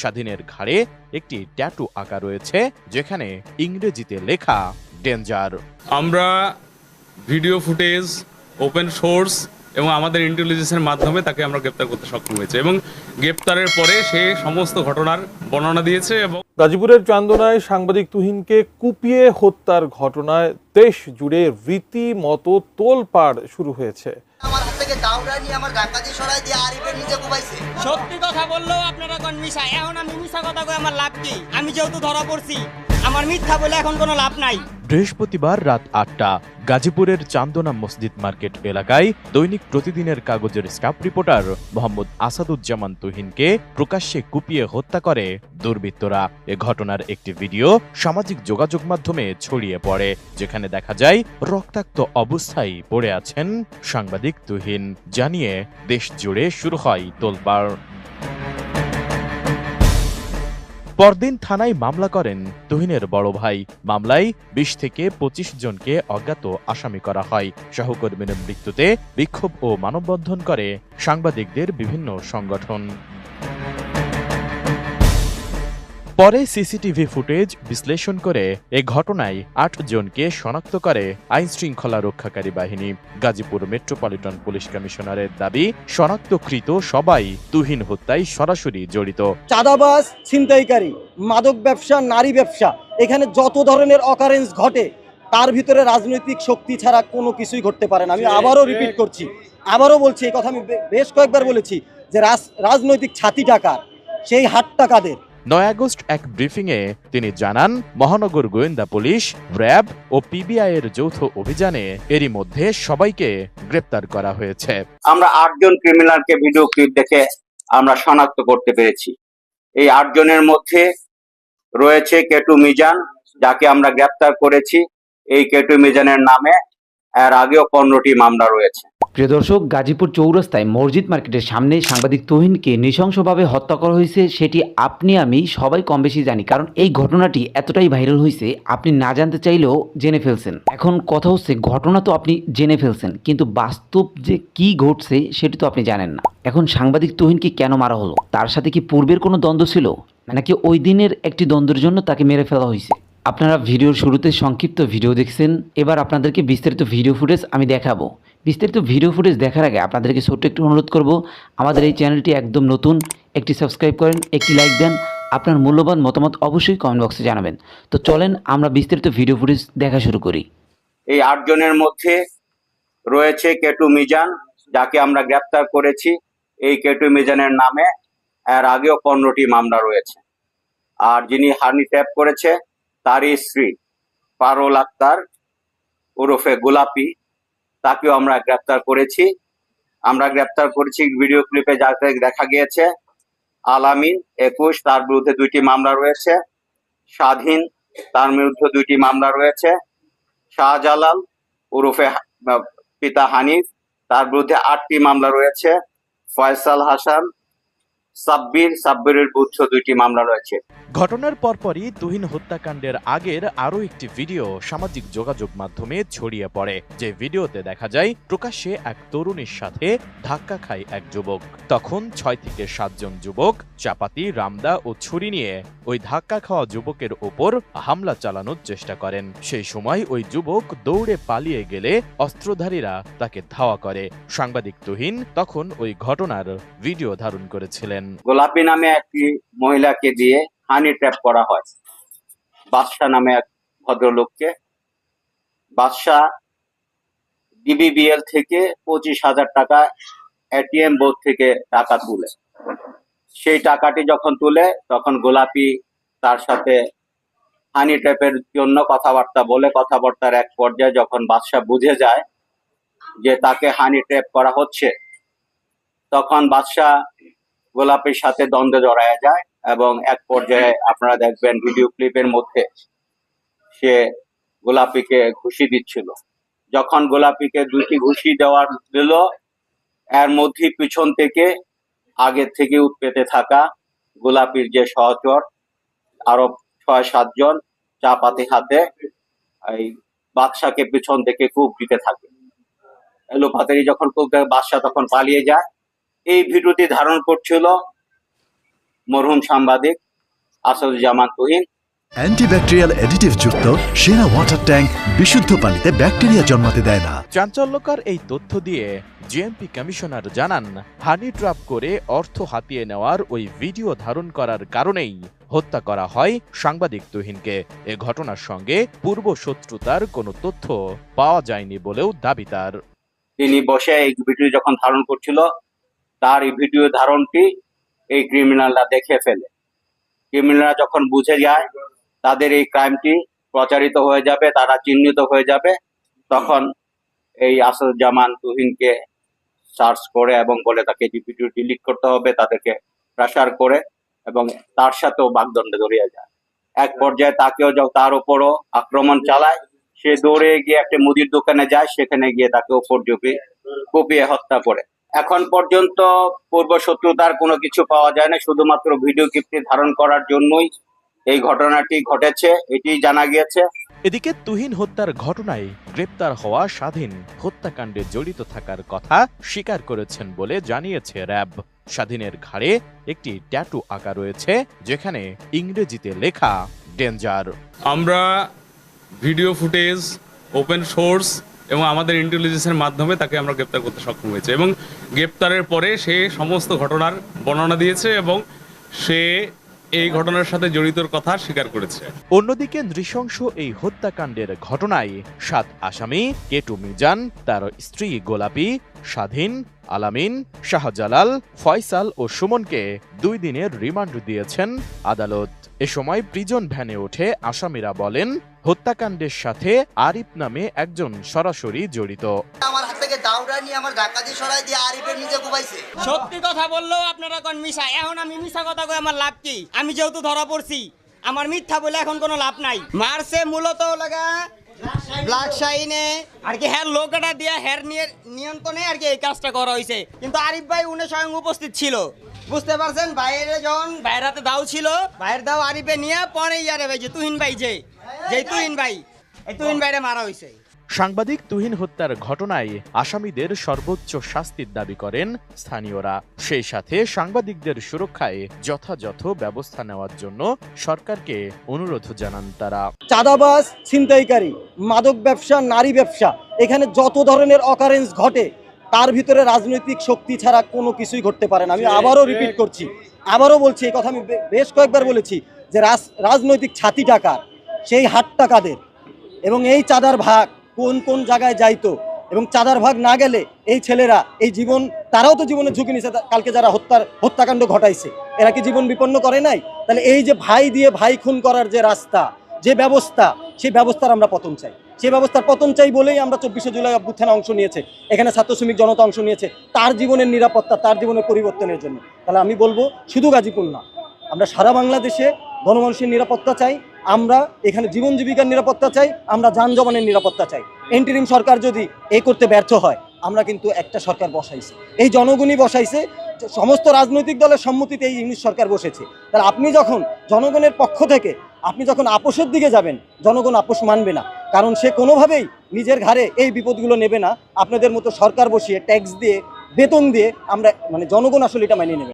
স্বাধীনের ঘাড়ে একটি ট্যাটু আঁকা রয়েছে যেখানে ইংরেজিতে লেখা ডেঞ্জার আমরা ভিডিও ফুটেজ ওপেন সোর্স এবং আমাদের ইন্টেলিজেন্সের মাধ্যমে তাকে আমরা গ্রেপ্তার করতে সক্ষম হয়েছে এবং গ্রেপ্তারের পরে সে সমস্ত ঘটনার বর্ণনা দিয়েছে এবং গাজীপুরের চান্দনায় সাংবাদিক তুহিনকে কুপিয়ে হত্যার ঘটনায় দেশ জুড়ে রীতিমতো তোলপাড় শুরু হয়েছে। আমার হাত থেকে নিয়ে আমার সরাই দিয়ে আরিফের নিচে সত্যি কথা বললেও আপনারা কোন মিশা? এখন আমি মিশা কথা আমার লাভ কি? আমি যেহেতু ধরা পড়ছি আমার মিথ্যা বলে এখন কোনো লাভ নাই। বৃহস্পতিবার রাত আটটা, গাজীপুরের চান্দনা মসজিদ মার্কেট এলাকায় দৈনিক প্রতিদিনের কাগজের স্টাফ রিপোর্টার মোহাম্মদ আসাদুজ্জামান তুহিনকে প্রকাশ্যে কুপিয়ে হত্যা করে দুর্বৃত্তরা। এ ঘটনার একটি ভিডিও সামাজিক যোগাযোগ মাধ্যমে ছড়িয়ে পড়ে, যেখানে দেখা যায় রক্তাক্ত অবস্থায় পড়ে আছেন সাংবাদিক তুহিন। জানিয়ে দেশ জুড়ে শুরু হয় তোলপাড়। পরদিন থানায় মামলা করেন তুহিনের বড় ভাই। মামলায় বিশ থেকে পঁচিশ জনকে অজ্ঞাত আসামি করা হয়। সহকর্মীর মৃত্যুতে বিক্ষোভ ও মানববন্ধন করে সাংবাদিকদের বিভিন্ন সংগঠন। পরে সিসিটিভি ফুটেজ বিশ্লেষণ করে এ ঘটনায় আট জনকে শনাক্ত করে আইন শৃঙ্খলা রক্ষাকারী বাহিনী। গাজীপুর মেট্রোপলিটন পুলিশ কমিশনারের দাবি শনাক্তকৃত সবাই তুহিন হত্যায় সরাসরি জড়িত। চাঁদাবাজ ছিনতাইকারী মাদক ব্যবসা নারী ব্যবসা এখানে যত ধরনের অকারেন্স ঘটে তার ভিতরে রাজনৈতিক শক্তি ছাড়া কোনো কিছুই ঘটতে পারে না। আমি আবারও রিপিট করছি আবারও বলছি এই কথা আমি বেশ কয়েকবার বলেছি যে রাজ- রাজনৈতিক ছাতি টাকার সেই হাট টাকাদের নয় আগস্ট এক ব্রিফিংয়ে তিনি জানান, মহানগর গোয়েন্দা পুলিশ, র্যাব ও পিবিআই এর যৌথ অভিযানে এরই মধ্যে সবাইকে গ্রেপ্তার করা হয়েছে। আমরা আটজন ক্রিমিনালকে ভিডিও ক্লিপ দেখে আমরা শনাক্ত করতে পেরেছি। এই আটজনের মধ্যে রয়েছে কেটু মিজান, যাকে আমরা গ্রেপ্তার করেছি। এই কেটু মিজানের নামে, এর আগেও পনেরোটি মামলা রয়েছে। প্রিয় দর্শক, গাজীপুর চৌরাস্তায় মসজিদ মার্কেটের সামনে সাংবাদিক তহিনকে নৃশংসভাবে হত্যা করা হয়েছে, সেটি আপনি, আমি সবাই কম বেশি জানি। কারণ এই ঘটনাটি এতটাই ভাইরাল হয়েছে, আপনি না জানতে চাইলেও জেনে ফেলছেন। এখন কথা হচ্ছে, ঘটনা তো আপনি জেনে ফেলছেন, কিন্তু বাস্তব যে কি ঘটছে, সেটি তো আপনি জানেন না। এখন সাংবাদিক তহিনকে কেন মারা হলো? তার সাথে কি পূর্বের কোনো দ্বন্দ্ব ছিল? নাকি ওই দিনের একটি দ্বন্দ্বের জন্য তাকে মেরে ফেলা হয়েছে? আপনারা ভিডিওর শুরুতে সংক্ষিপ্ত ভিডিও দেখছেন, এবার আপনাদেরকে বিস্তারিত ভিডিও ফুটেজ আমি দেখাবো। বিস্তারিত ভিডিও ফুটেজ দেখার আগে আপনাদেরকে ছোট্ট একটু অনুরোধ করব, আমাদের এই চ্যানেলটি একদম নতুন, একটি সাবস্ক্রাইব করেন, একটি লাইক দেন, আপনার মূল্যবান মতামত অবশ্যই কমেন্ট বক্সে জানাবেন। তো চলেন আমরা বিস্তারিত ভিডিও ফুটেজ দেখা শুরু করি। এই আটজনের মধ্যে রয়েছে কেটু মিজান, যাকে আমরা গ্রেপ্তার করেছি এই কেটু মিজানের নামে। এর আগেও পনেরোটি মামলা রয়েছে। আর যিনি হানি ট্যাপ করেছে, তারই স্ত্রী পারুল আক্তার, ওরফে গোলাপি। তাকেও আমরা গ্রেপ্তার করেছি। আমরা গ্রেপ্তার করেছি, ভিডিও ক্লিপে যাতে দেখা গিয়েছে। আলামিন একুশ, তার বিরুদ্ধে দুইটি মামলা রয়েছে। স্বাধীন, তার বিরুদ্ধে দুইটি মামলা রয়েছে। শাহজালাল ওরফে পিতা হানিফ, তার বিরুদ্ধে আটটি মামলা রয়েছে। ফয়সাল হাসান সাব্বির, সাব্বিরের বিরুদ্ধে দুইটি মামলা রয়েছে। ঘটনার পরপরই তুহিন হত্যাকাণ্ডের আগের আরও একটি ভিডিও সামাজিক যোগাযোগ মাধ্যমে ছড়িয়ে পড়ে। যে ভিডিওতে দেখা যায়, প্রকাশ্যে এক তরুণীর সাথে ধাক্কা খায় এক যুবক। তখন ছয় থেকে সাতজন যুবক, চাপাতি, রামদা ও ছুরি নিয়ে ওই ধাক্কা খাওয়া যুবকের ওপর হামলা চালানোর চেষ্টা করেন। সেই সময় ওই যুবক দৌড়ে পালিয়ে গেলে অস্ত্রধারীরা তাকে ধাওয়া করে। সাংবাদিক তুহিন তখন ওই ঘটনার ভিডিও ধারণ করেছিলেন। গোলাপি নামে একটি মহিলাকে দিয়ে হানি ট্র্যাপ করা হয়। বাদশাহ নামে এক ভদ্রলোককে। বাদশাহ ডিবিবিএল থেকে পঁচিশ হাজার টাকা এটিএম বোর্ড থেকে টাকা তুলে। সেই টাকাটি যখন তুলে, তখন গোলাপি তার সাথে হানি ট্র্যাপের জন্য কথাবার্তা বলে। কথাবার্তার এক পর্যায়ে যখন বাদশাহ বুঝে যায় যে তাকে হানি ট্র্যাপ করা হচ্ছে, তখন বাদশাহ গোলাপের সাথে দ্বন্দ্বে জড়ায় যায় এবং এক পর্যায়ে আপনারা দেখবেন ভিডিও ক্লিপের মধ্যে সে গোলাপিকে ঘুষি দিচ্ছিল। যখন গোলাপিকে দুটি ঘুষি দেওয়ার দিল, এর মধ্যে পিছন থেকে আগে থেকে উৎপেতে থাকা গোলাপির যে সহচর, আরও ছয় সাতজন চাপাতি হাতে এই বাদশাকে পিছন থেকে কূপ দিতে থাকে। এলোপাতারি যখন কূপ দেয় বাদশাহ তখন পালিয়ে যায়। এই ভিডিওটি ধারণ করছিল মরহুম সাংবাদিক আসাদুজ্জামান তুহিন। অ্যান্টিব্যাকটেরিয়াল অ্যাডিটিভ যুক্ত সেরা ওয়াটার ট্যাঙ্ক বিশুদ্ধ পানিতে ব্যাকটেরিয়া জন্মাতে দেয় না। চাঞ্চল্যকর এই তথ্য দিয়ে জিএমপি কমিশনার জানান হানি ট্র্যাপ করে অর্থ হাতিয়ে নেওয়ার ওই ভিডিও ধারণ করার কারণেই হত্যা করা হয় সাংবাদিক তুহিনকে। এ ঘটনার সঙ্গে পূর্ব শত্রুতার কোনো তথ্য পাওয়া যায়নি বলেও দাবি তার। তিনি বসে এই ভিডিও যখন ধারণ করছিল তার এই ভিডিও ধারণটি এই ক্রিমিনালরা দেখে ফেলে। ক্রিমিনালরা যখন বুঝে যায়, তাদের এই ক্রাইমটি প্রচারিত হয়ে যাবে, তারা চিহ্নিত হয়ে যাবে, তখন এই আসাদুজ্জামান তুহিনকে সার্চ করে এবং বলে তাকে ভিডিও ডিলিট করতে হবে, তাদেরকে প্রেশার করে এবং তার সাথেও বাগদণ্ডে জড়িয়ে যায়। এক পর্যায়ে তাকেও তার উপরও আক্রমণ চালায়, সে দৌড়ে গিয়ে একটা মুদির দোকানে যায়, সেখানে গিয়ে তাকে উপর জুপি কুপিয়ে হত্যা করে। এখন পর্যন্ত পূর্ব শত্রুতার কোনো কিছু পাওয়া যায় না শুধুমাত্র ভিডিও ক্লিপটি ধারণ করার জন্যই এই ঘটনাটি ঘটেছে এটি জানা গিয়েছে। এদিকে তুহিন হত্যার ঘটনায় গ্রেপ্তার হওয়া স্বাধীন হত্যাকাণ্ডে জড়িত থাকার কথা স্বীকার করেছেন বলে জানিয়েছে র্যাব। স্বাধীনের ঘাড়ে একটি ট্যাটু আঁকা রয়েছে যেখানে ইংরেজিতে লেখা ডেঞ্জার। আমরা ভিডিও ফুটেজ ওপেন সোর্স এবং আমাদের ইন্টেলিজেন্সের মাধ্যমে তাকে আমরা গ্রেপ্তার করতে সক্ষম হয়েছে। এবং গ্রেপ্তারের পরে সে সমস্ত ঘটনার বর্ণনা দিয়েছে এবং সে এই ঘটনার সাথে জড়িতর কথা স্বীকার করেছে। অন্যদিকে নৃশংস এই হত্যাকাণ্ডের ঘটনায় সাত আসামি কেটু মিজান তার স্ত্রী গোলাপি, স্বাধীন, আলামিন, শাহজালাল, ফয়সাল ও সুমনকে দুই দিনের রিমান্ড দিয়েছেন আদালত। এ সময় প্রিজন ভ্যানে ওঠে আসামিরা বলেন হত্যাকাণ্ডের সাথে আরিফ নামে একজন সরাসরি জড়িত। আমার হাত থেকে দাউরা নিয়ে আমার ধাক্কা দিয়ে সরাই দিয়ে আরিফের নিজে কুবাইছে সত্যি কথা বললেও আপনারা কোন মিশা? এখন আমি মিশা কথা কই আমার লাভ কি? আমি যেহেতু ধরা পড়ছি আমার মিথ্যা বলে এখন কোনো লাভ নাই। মারছে মূলত লাগা ব্ল্যাক শাইনে আর কি হ্যার লোকটা দিয়া হের নিয়ে নিয়ন্ত্রণে আর কি এই কাজটা করা হয়েছে কিন্তু আরিফ ভাই উনি স্বয়ং উপস্থিত ছিল। বুঝতে পারছেন? বাইরে যখন বাইরাতে দাও ছিল। বাইরের দাও আরিফে নিয়ে পরে ইয়ারে ভাই যে তুহিন ভাই যে যে তুহিন ভাই এই তুহিন ভাইরে মারা হয়েছে সাংবাদিক তুহিন হত্যার ঘটনায় আসামিদের সর্বোচ্চ শাস্তির দাবি করেন স্থানীয়রা। সেই সাথে সাংবাদিকদের সুরক্ষায় যথাযথ ব্যবস্থা নেওয়ার জন্য সরকারকে অনুরোধ জানান তারা। চাঁদাবাজ ছিনতাইকারী মাদক ব্যবসা নারী ব্যবসা এখানে যত ধরনের অকারেন্স ঘটে তার ভিতরে রাজনৈতিক শক্তি ছাড়া কোনো কিছুই ঘটতে পারে না। আমি আবারও রিপিট করছি আবারও বলছি এই কথা আমি বেশ কয়েকবার বলেছি যে রাজ- রাজনৈতিক ছাতি টাকার সেই হাট টাকাদের এবং এই চাঁদার ভাগ কোন কোন জায়গায় যাইতো? এবং চাঁদার ভাগ না গেলে এই ছেলেরা এই জীবন তারাও তো জীবনে ঝুঁকি নিছে কালকে যারা হত্যার হত্যাকাণ্ড ঘটাইছে এরা কি জীবন বিপন্ন করে নাই? তাহলে এই যে ভাই দিয়ে ভাই খুন করার যে রাস্তা যে ব্যবস্থা সেই ব্যবস্থার আমরা পতন চাই। সেই ব্যবস্থার পতন চাই বলেই আমরা চব্বিশে জুলাই অভ্যুত্থানে অংশ নিয়েছে। এখানে ছাত্র শ্রমিক জনতা অংশ নিয়েছে। তার জীবনের নিরাপত্তা, তার জীবনের পরিবর্তনের জন্য। তাহলে আমি বলব, শুধু গাজীপুর না, আমরা সারা বাংলাদেশে গণমানুষের নিরাপত্তা চাই, আমরা এখানে জীবন জীবিকার নিরাপত্তা চাই, আমরা যানজমানের নিরাপত্তা চাই। এন্টিরিম সরকার যদি এ করতে ব্যর্থ হয়, আমরা কিন্তু একটা সরকার বসাইছি। এই জনগণই বসাইছে, সমস্ত রাজনৈতিক দলের সম্মতিতে এই ইংলিশ সরকার বসেছে। তাহলে আপনি যখন জনগণের পক্ষ থেকে আপনি যখন আপোষের দিকে যাবেন, জনগণ আপোষ মানবে না কারণ সে কোনোভাবেই নিজের ঘাড়ে এই বিপদগুলো নেবে না আপনাদের মতো সরকার বসিয়ে ট্যাক্স দিয়ে, বেতন দিয়ে আমরা মানে জনগণ আসলে এটা মানিয়ে নেবে।